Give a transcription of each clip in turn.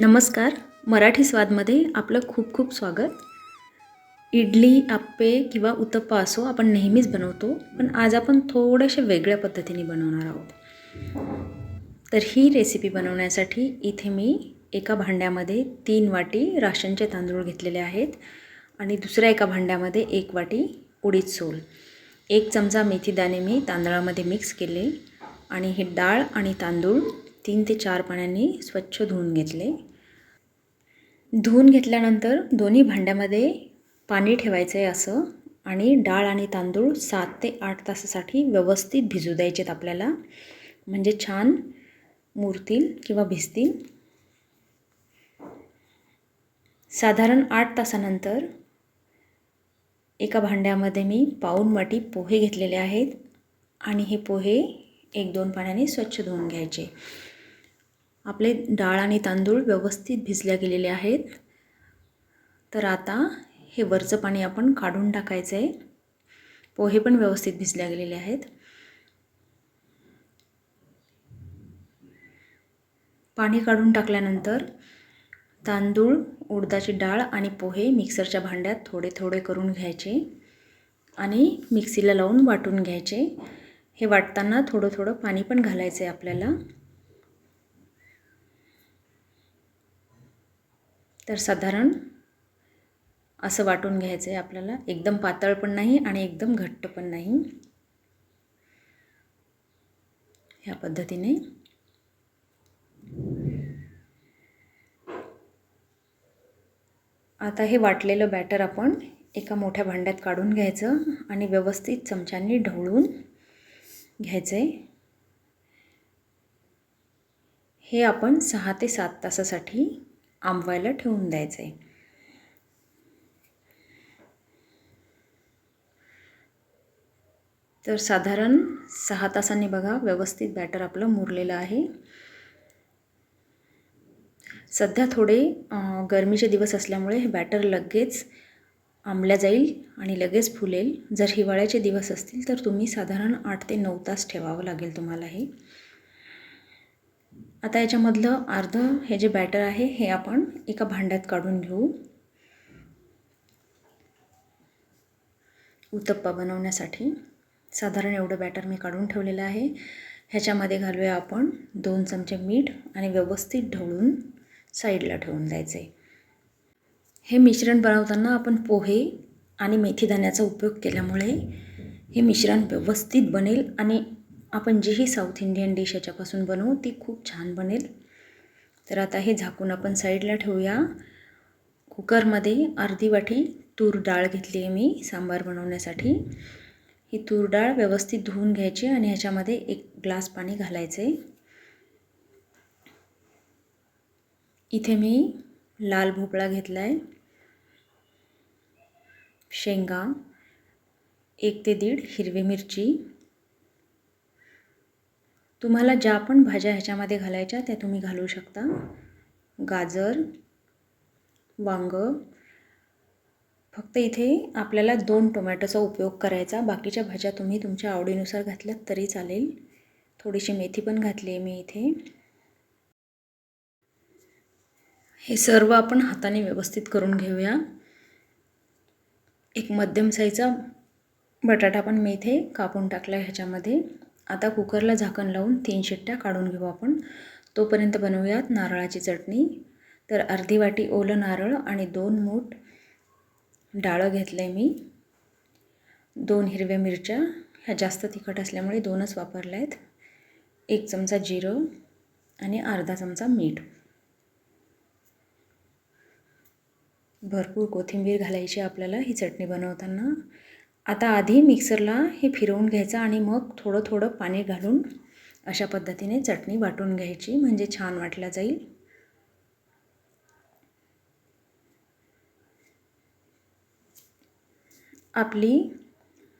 नमस्कार. मराठी स्वादमध्ये आपलं खूप खूप स्वागत. इडली आप्पे किंवा उत्तप्पा असो आपण नेहमीच बनवतो पण आज आपण थोड्याशा वेगळ्या पद्धतीने बनवणार आहोत. तर ही रेसिपी बनवण्यासाठी इथे मी एका भांड्यामध्ये तीन वाटी राशनचे तांदूळ घेतलेले आहेत आणि दुसऱ्या एका भांड्यामध्ये एक वाटी उडीद सोल. एक चमचा मेथीदाणे मी तांदळामध्ये मिक्स केले आणि हे डाळ आणि तांदूळ तीन ते चार पाण्याने स्वच्छ धुवून घेतले. धुवून घेतल्यानंतर दोन्ही भांड्यामध्ये पाणी ठेवायचं आहे असं आणि डाळ आणि तांदूळ सात ते आठ तासासाठी व्यवस्थित भिजू द्यायचेत आपल्याला. म्हणजे छान मुरतील किंवा भिजतील. साधारण आठ तासानंतर एका भांड्यामध्ये मी पाऊन वाटी पोहे घेतलेले आहेत आणि हे पोहे एक दोन पाण्याने स्वच्छ धुवून घ्यायचे. आपले डाळ आणि तांदूळ व्यवस्थित भिजल्या गेलेले आहेत. तर आता हे वरचं पाणी आपण काढून टाकायचं आहे पोहे पण व्यवस्थित भिजल्या गेलेले आहेत. पाणी काढून टाकल्यानंतर तांदूळ उडदाची डाळ आणि पोहे मिक्सरच्या भांड्यात थोडे थोडे करून घ्यायचे आणि मिक्सीला लावून वाटून घ्यायचे. हे वाटताना थोडं थोडं पाणी पण घालायचं आहे आपल्याला. तर साधारण असं वाटून घ्यायचं आहे आपल्याला. एकदम पातळ पण नाही आणि एकदम घट्ट पण नाही. ह्या पद्धतीने. आता हे वाटलेलं बॅटर आपण एका मोठ्या भांड्यात काढून घ्यायचं आणि व्यवस्थित चमच्यांनी ढवळून घ्यायचं आहे हे आपण सहा ते सात तासासाठी आंबवायला ठेवून द्यायचं आहे तर साधारण सहा तासांनी बघा व्यवस्थित बॅटर आपलं मुरलेलं आहे. सध्या थोडे गरमीचे दिवस असल्यामुळे हे बॅटर लगेच आंबल्या जाईल आणि लगेच फुलेल. जर हिवाळ्याचे दिवस असतील तर तुम्ही साधारण आठ ते नऊ तास ठेवावं लागेल तुम्हाला हे. आता याच्यामधलं अर्धं हे जे बॅटर आहे हे आपण एका भांड्यात काढून घेऊ. उत्तप्पा बनवण्यासाठी. साधारण एवढं बॅटर मी काढून ठेवलेलं आहे. ह्याच्यामध्ये घालूया आपण दोन चमचे मीठ आणि व्यवस्थित ढवळून साईडला ठेवून द्यायचे. हे मिश्रण बनवताना आपण पोहे आणि मेथीदाण्याचा उपयोग केल्यामुळे हे मिश्रण व्यवस्थित बनेल आणि आपण जीही साऊथ इंडियन डिश याच्यापासून बनवू ती खूप छान बनेल. तर आता हे झाकून आपण साईडला ठेवूया. कुकरमध्ये अर्धी वाटी तूर डाळ घेतली आहे मी सांबार बनवण्यासाठी. ही तूर डाळ व्यवस्थित धुवून घ्यायची आणि ह्याच्यामध्ये एक ग्लास पाणी घालायचे. इथे मी लाल भोपळा घेतला आहे शेंगा एक ते दीड हिरवी मिरची. तुम्हाला ज्या पण भाज्या ह्याच्यामध्ये घालायच्या त्या तुम्ही घालू शकता. गाजर वांग. फक्त इथे आपल्याला दोन टोमॅटोचा उपयोग करायचा. बाकीच्या भाज्या तुम्ही तुमच्या आवडीनुसार घातल्यात तरी चालेल. थोडीशी मेथी पण घातली आहे मी इथे. हे सर्व आपण हाताने व्यवस्थित करून घेऊया. एक मध्यम साईजचा बटाटा पण मी इथे कापून टाकला आहे ह्याच्यामध्ये. आता कुकरला झाकण लावून तीन शिट्ट्या काढून घेऊ आपण. तोपर्यंत बनवूयात नारळाची चटणी. तर अर्धी वाटी ओलं नारळ आणि दोन मूठ डाळं घेतलं आहे मी. दोन हिरव्या मिरच्या. ह्या जास्त तिखट असल्यामुळे दोनच वापरल्या आहेत एक चमचा जिरं आणि अर्धा चमचा मीठ. भरपूर कोथिंबीर घालायची आपल्याला ही चटणी बनवताना. आता आधी मिक्सरला हे फिरवून घ्यायचं आणि मग थोडं थोडं पाणी घालून अशा पद्धतीने चटणी वाटून घ्यायची म्हणजे छान वाटल्या जाईल. आपली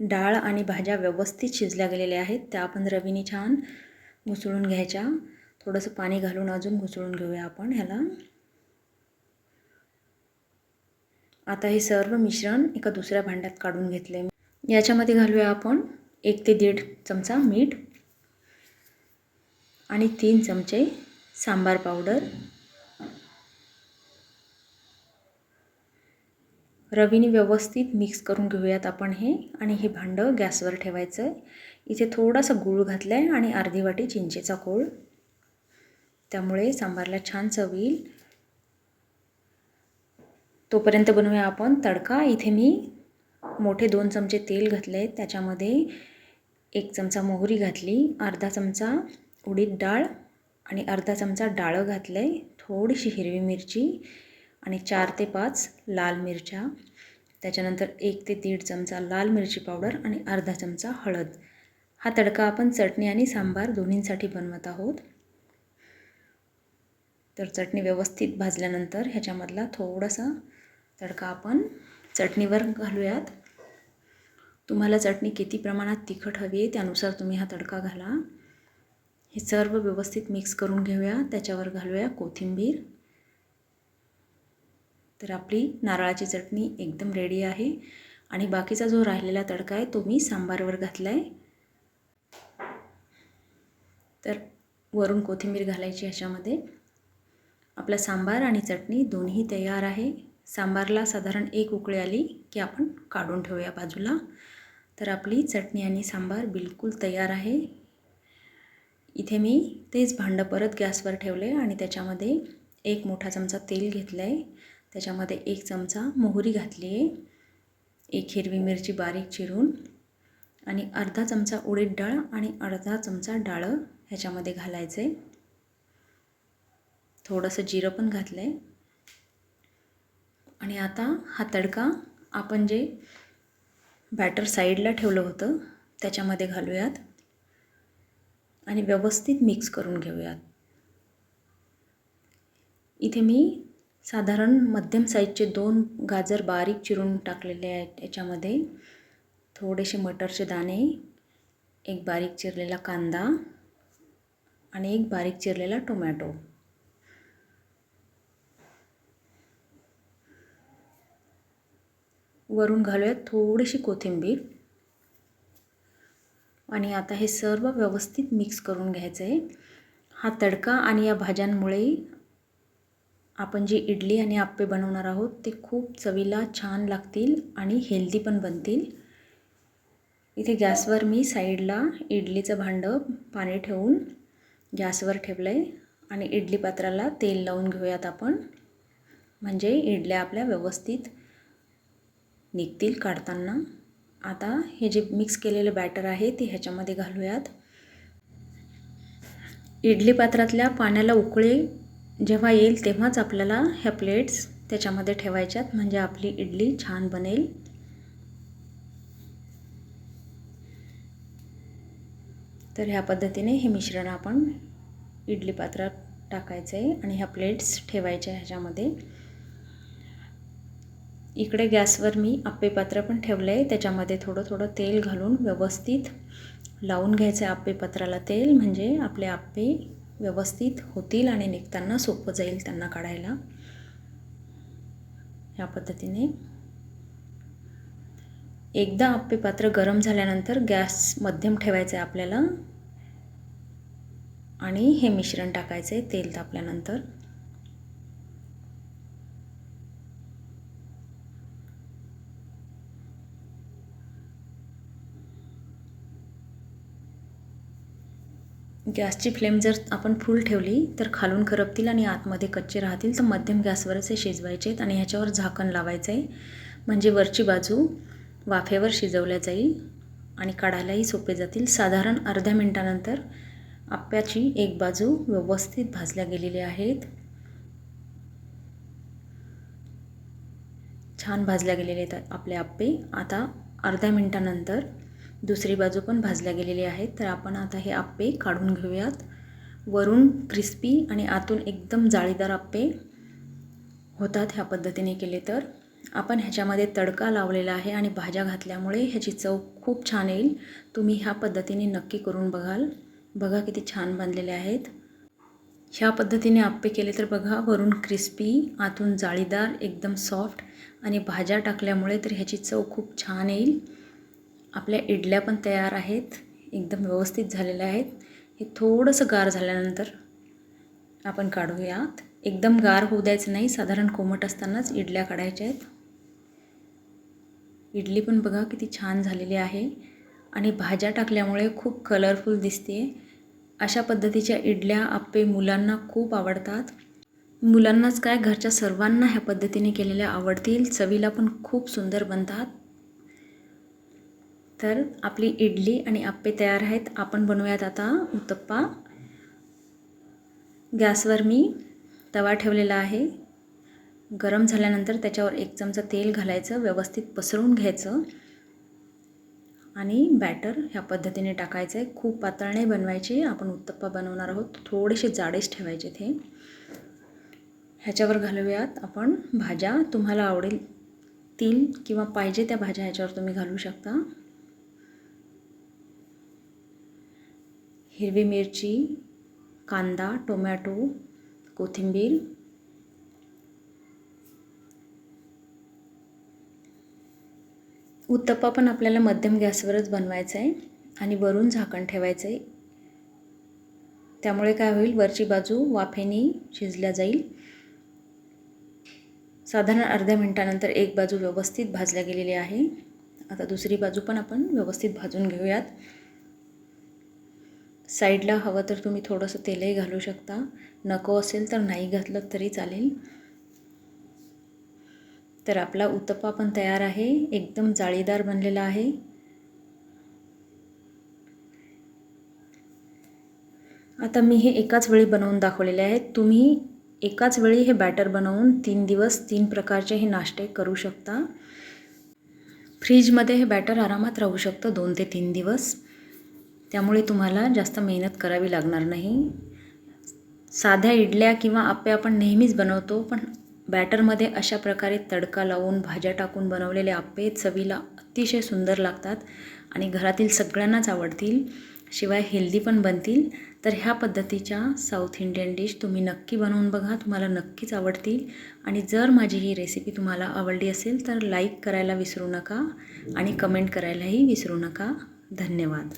डाळ आणि भाज्या व्यवस्थित शिजल्या गेलेल्या आहेत त्या आपण रवीने छान घुसळून घ्यायच्या. थोडंसं पाणी घालून अजून घुसळून घेऊया आपण ह्याला. आता हे सर्व मिश्रण एका दुसऱ्या भांड्यात काढून घेतलं आहे याच्यामध्ये घालूया आपण एक ते दीड चमचा मीठ आणि तीन चमचे सांबार पावडर. रवीने व्यवस्थित मिक्स करून घेऊयात आपण हे आणि हे भांडं गॅसवर ठेवायचं आहे इथे थोडासा गूळ घातला आहे आणि अर्धी वाटी चिंचेचा कोळ. त्यामुळे सांबारला छान चव येईल तोपर्यंत बनवूया आपण तडका. इथे मी मोठे दोन चमचे तेल घातले त्याच्यामध्ये एक चमचा मोहरी घातली अर्धा चमचा उडीद डाळ आणि अर्धा चमचा डाळं घातलं आहे थोडीशी हिरवी मिरची आणि चार ते पाच लाल मिरच्या. त्याच्यानंतर एक ते दीड चमचा लाल मिरची पावडर आणि अर्धा चमचा हळद. हा तडका आपण चटणी आणि सांबार दोन्हींसाठी बनवत आहोत. तर चटणी व्यवस्थित भाजल्यानंतर ह्याच्यामधला थोडासा तडका आपण चटणीवर घालूयात. तुम्हाला चटणी किती प्रमाणात तिखट हवी आहे त्यानुसार तुम्ही हा तडका घाला. हे सर्व व्यवस्थित मिक्स करून घेऊया. त्याच्यावर घालूया कोथिंबीर. तर आपली नारळाची चटणी एकदम रेडी आहे. आणि बाकीचा जो राहिलेला तडका आहे तो मी सांबारवर घातला आहे तर वरून कोथिंबीर घालायची ह्याच्यामध्ये आपला सांबार आणि चटणी दोन्ही तयार आहे. सांबारला साधारण एक उकळी आली की आपण काढून ठेवूया बाजूला. तर आपली चटणी आणि सांबार बिलकुल तयार आहे. इथे मी तेच भांडं परत गॅसवर ठेवले आणि त्याच्यामध्ये एक मोठा चमचा तेल घेतलं आहे त्याच्यामध्ये एक चमचा मोहरी घातली आहे. एक हिरवी मिरची बारीक चिरून आणि अर्धा चमचा उडीद डाळ आणि अर्धा चमचा डाळं ह्याच्यामध्ये घालायचं आहे थोडंसं जिरं पण घातलं आहे आणि आता हा तडका आपण जे बॅटर साईडला ठेवलं होतं त्याच्यामध्ये घालूयात. आणि व्यवस्थित मिक्स करून घेऊयात. इथे मी साधारण मध्यम साईजचे दोन गाजर बारीक चिरून टाकलेले आहेत. याच्यामध्ये थोडेसे मटरचे दाणे एक बारीक चिरलेला कांदा आणि एक बारीक चिरलेला टोमॅटो. वरून घालूयात थोडीशी कोथिंबीर. आणि आता हे सर्व व्यवस्थित मिक्स करून घ्यायचं आहे. हा तडका आणि या भाज्यांमुळे आपण जी इडली आणि आप्पे बनवणार आहोत ते खूप चवीला छान लागतील आणि हेल्दी पण बनतील. इथे गॅसवर मी साईडला इडलीचं भांडं पाणी ठेवून गॅसवर ठेवलं आहे आणि इडली पात्राला तेल लावून घेऊयात आपण. म्हणजे इडल्या आपल्या व्यवस्थित निघतील काढताना. आता हे जे मिक्स केलेलं बॅटर आहे ते ह्याच्यामध्ये घालूयात. इडली पात्रातल्या पाण्याला उकळे जेव्हा येईल तेव्हाच आपल्याला ह्या प्लेट्स त्याच्यामध्ये ठेवायच्यात म्हणजे आपली इडली छान बनेल. तर ह्या पद्धतीने हे मिश्रण आपण इडली पात्रात टाकायचं आहे आणि ह्या प्लेट्स ठेवायच्या ह्याच्यामध्ये. इकडे गॅसवर मी आप्पे पात्र पण ठेवलं आहे त्याच्यामध्ये थोडं थोडं तेल घालून व्यवस्थित लावून घ्यायचं आहे आप्पे तेल. म्हणजे आपले आप्पे व्यवस्थित होतील आणि निघताना सोपं जाईल त्यांना काढायला. ह्या पद्धतीने. एकदा आप्पे पात्र गरम झाल्यानंतर गॅस मध्यम ठेवायचं आहे आपल्याला. आणि हे मिश्रण टाकायचं आहे तेल तापल्यानंतर. गॅसची फ्लेम जर आपण फुल ठेवली तर खालून करपतील आणि आतमध्ये कच्चे राहतील तर मध्यम गॅसवरच हे शिजवायचे आहेत आणि ह्याच्यावर झाकण लावायचं आहे म्हणजे वरची बाजू वाफेवर शिजवल्या जाईल आणि काढायलाही सोपे जातील. साधारण अर्ध्या मिनटानंतर आप्याची एक बाजू व्यवस्थित भाजल्या गेलेली आहेत. छान भाजल्या गेलेले आहेत आपले आप्पे. आता अर्ध्या मिनटानंतर दुसरी बाजू पण भाजल्या गेलेली आहे तर आपण आता हे आप्पे काढून घेऊयात. वरून क्रिस्पी आणि आतून एकदम जाळीदार आप्पे होतात ह्या पद्धतीने केले तर. आपण ह्याच्यामध्ये तडका लावलेला आहे आणि भाज्या घातल्यामुळे ह्याची चव खूप छान येईल. तुम्ही ह्या पद्धतीने नक्की करून बघाल. बघा किती छान बनलेले आहेत. ह्या पद्धतीने आप्पे केले तर बघा वरून क्रिस्पी आतून जाळीदार एकदम सॉफ्ट आणि भाज्या टाकल्यामुळे तर ह्याची चव खूप छान येईल. आपल्या इडल्या पण तयार आहेत एकदम व्यवस्थित झालेल्या आहेत. हे थोडंसं गार झाल्यानंतर आपण काढूयात. एकदम गार होऊ द्यायचं नाही साधारण कोमट असतानाच इडल्या काढायच्या आहेत. इडली पण बघा किती छान झालेली आहे आणि भाज्या टाकल्यामुळे खूप कलरफुल दिसते अशा पद्धतीच्या इडल्या आप्पे मुलांना खूप आवडतात. मुलांनाच काय घरच्या सर्वांना ह्या पद्धतीने केलेल्या आवडतील. चवीला पण खूप सुंदर बनतात. तर आपली इडली आणि आप्पे तयार आहेत. आपण बनवूयात आता उत्तप्पा. गॅसवर मी तवा ठेवलेला आहे. गरम झाल्यानंतर त्याच्यावर एक चमचा तेल घालायचं व्यवस्थित पसरवून घ्यायचं. आणि बॅटर ह्या पद्धतीने टाकायचं. आहे खूप पातळ नाही आपण उत्तप्पा बनवणार आहोत. थोडेसे जाडेच ठेवायचे ते. ह्याच्यावर घालूयात आपण भाज्या. तुम्हाला आवडेल तील किंवा पाहिजे त्या भाज्या ह्याच्यावर तुम्ही घालू शकता. हिरवी मिरची कांदा टोमॅटो कोथिंबीर. उत्तप्पा पण आपल्याला मध्यम गॅसवरच बनवायचा आहे आणि वरून झाकण ठेवायचं आहे त्यामुळे काय होईल? वरची बाजू वाफेने शिजल्या जाईल. साधारण अर्ध्या मिनटानंतर एक बाजू व्यवस्थित भाजल्या गेलेली आहे. आता दुसरी बाजू पण आपण व्यवस्थित भाजून घेऊयात. साईडला हवं तर तुम्ही थोडंसं तेलही घालू शकता. नको असेल तर नाही घातलं तरी चालेल. तर आपला उत्तप्पा पण तयार आहे. एकदम जाळीदार बनलेला आहे. आता मी हे एकाच वेळी बनवून दाखवलेले आहेत. तुम्ही एकाच वेळी हे बॅटर बनवून तीन दिवस तीन प्रकारचे हे नाश्ते करू शकता. फ्रीजमध्ये हे बॅटर आरामात राहू शकतं दोन ते तीन दिवस. त्यामुळे तुम्हाला जास्त मेहनत करावी लागणार नाही. साध्या इडल्या किंवा आप्पे आपण नेहमीच बनवतो पण बॅटरमध्ये अशा प्रकारे तडका लावून भाज्या टाकून बनवलेले आप्पे चवीला अतिशय सुंदर लागतात आणि घरातील सगळ्यांनाच आवडतील. शिवाय हेल्दी पण बनतील. तर ह्या पद्धतीच्या साऊथ इंडियन डिश तुम्ही नक्की बनवून बघा तुम्हाला नक्कीच आवडतील. आणि जर माझी ही रेसिपी तुम्हाला आवडली असेल तर लाईक करायला विसरू नका आणि कमेंट करायलाही विसरू नका. धन्यवाद.